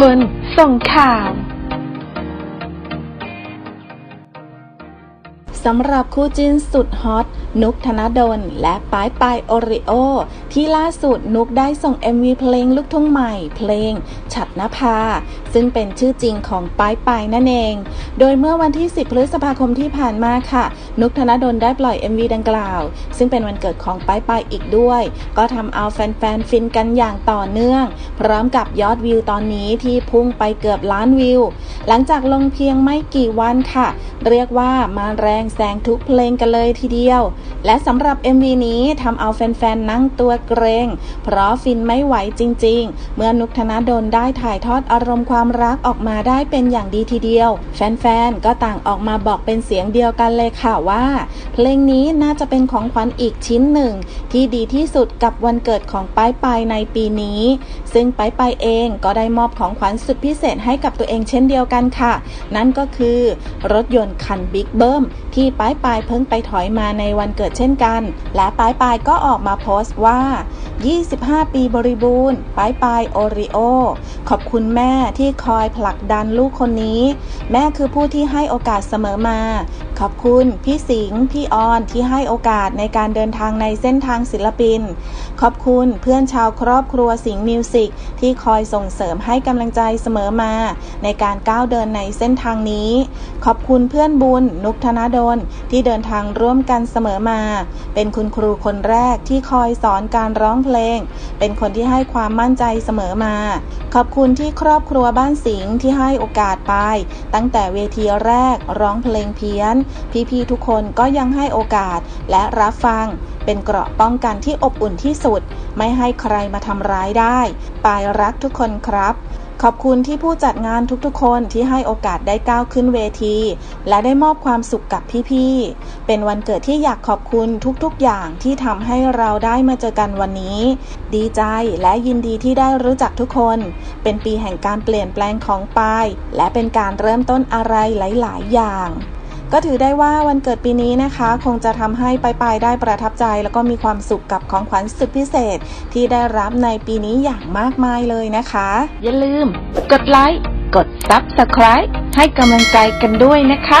คนส่งข่าว สำหรับคู่จิ้นสุดฮอต นุกธนดล และป้ายปายโอริโอ ที่ล่าสุดนุกได้ส่ง MV เพลงลูกทุ่งใหม่ เพลง ฉัดนภา ซึ่งเป็นชื่อจริงของป้ายปายนั่นเอง โดยเมื่อวันที่ 10 พฤษภาคมที่ผ่านมาค่ะ นุกธนดลได้ปล่อย MV ดังกล่าว ซึ่งเป็นวันเกิดของป้ายปายอีกด้วย ก็ทำเอาแฟนๆฟินกันอย่างต่อเนื่อง พร้อมกับยอดวิวตอนนี้ที่พุ่งไปเกือบล้านวิว หลังจากลงเพียงไม่กี่วันค่ะ เรียกว่ามาแรงแซงทุกเพลงกันเลยทีเดียว และสำหรับ MV นี้ทำเอาแฟนๆนั่งตัวเกรง เพราะฟินไม่ไหวจริง ๆ เมื่อนุกธนดลได้ถ่ายทอดอารมณ์ความรักออกมาได้เป็นอย่างดีทีเดียว แฟนๆก็ต่างออกมาบอกเป็นเสียงเดียวกันเลยค่ะว่า เพลงนี้น่าจะเป็นของขวัญอีกชิ้นหนึ่ง ที่ดีที่สุดกับวันเกิดของป้ายปายในปีนี้ ซึ่งป้ายปายเองก็ได้มอบของขวัญสุดพิเศษให้กับตัวเองเช่นเดียวกันค่ะ นั่นก็คือ รถยนต์คันบิ๊กเบิ้มที่ป้ายปายเพิ่งไปถอยมาในวันเกิดเช่นกัน และป้ายปายก็ออกมาโพสต์ว่า 25 ปีบริบูรณ์ป้ายปายโอริโอขอบคุณแม่ที่คอยผลักดันลูกคนนี้ แม่คือผู้ที่ให้โอกาสเสมอมา ขอบคุณพี่สิงห์พี่ออนที่ให้โอกาสในการเดินทางในเส้นทางศิลปิน ขอบคุณเพื่อนชาวครอบครัวสิงห์มิวสิกที่คอยส่งเสริมให้กำลังใจเสมอมา ในการก้าวเดินในเส้นทางนี้ ขอบคุณเพื่อนบุญ นุกธนดลที่เดินทางร่วมกันเสมอมา เป็นคุณครูคนแรกที่คอยสอนการร้องเพลง เป็นคนที่ให้ความมั่นใจเสมอมา ขอบคุณที่ครอบครัวบ้านสิงห์ที่ให้โอกาสไป ตั้งแต่เวทีแรกร้องเพลงเพี้ยน พี่ๆทุกคนก็ยังให้โอกาสและรับฟัง เป็นเกราะป้องกันที่อบอุ่นที่สุด ไม่ให้ใครมาทำร้ายได้ ปายรักทุกคนครับ ขอบคุณที่ผู้จัดงานทุกๆ คนที่ให้โอกาสได้ก้าวขึ้นเวที และได้มอบความสุขกับพี่ๆ เป็นวันเกิดที่อยากขอบคุณทุกๆ อย่างที่ทำให้เราได้มาเจอกันวันนี้ ดีใจและยินดีที่ได้รู้จักทุกคน เป็นปีแห่งการเปลี่ยนแปลงของปาย และเป็นการเริ่มต้นอะไรหลาย ๆ อย่าง ก็ถือได้ว่าวันเกิดปีนี้นะคะ คงจะทำให้ปายปายได้ประทับใจ แล้วก็มีความสุขกับของขวัญสุดพิเศษ ที่ได้รับในปีนี้อย่างมากมายเลยนะคะ อย่าลืม กดไลค์กด Subscribe ให้กำลังใจกันด้วยนะคะ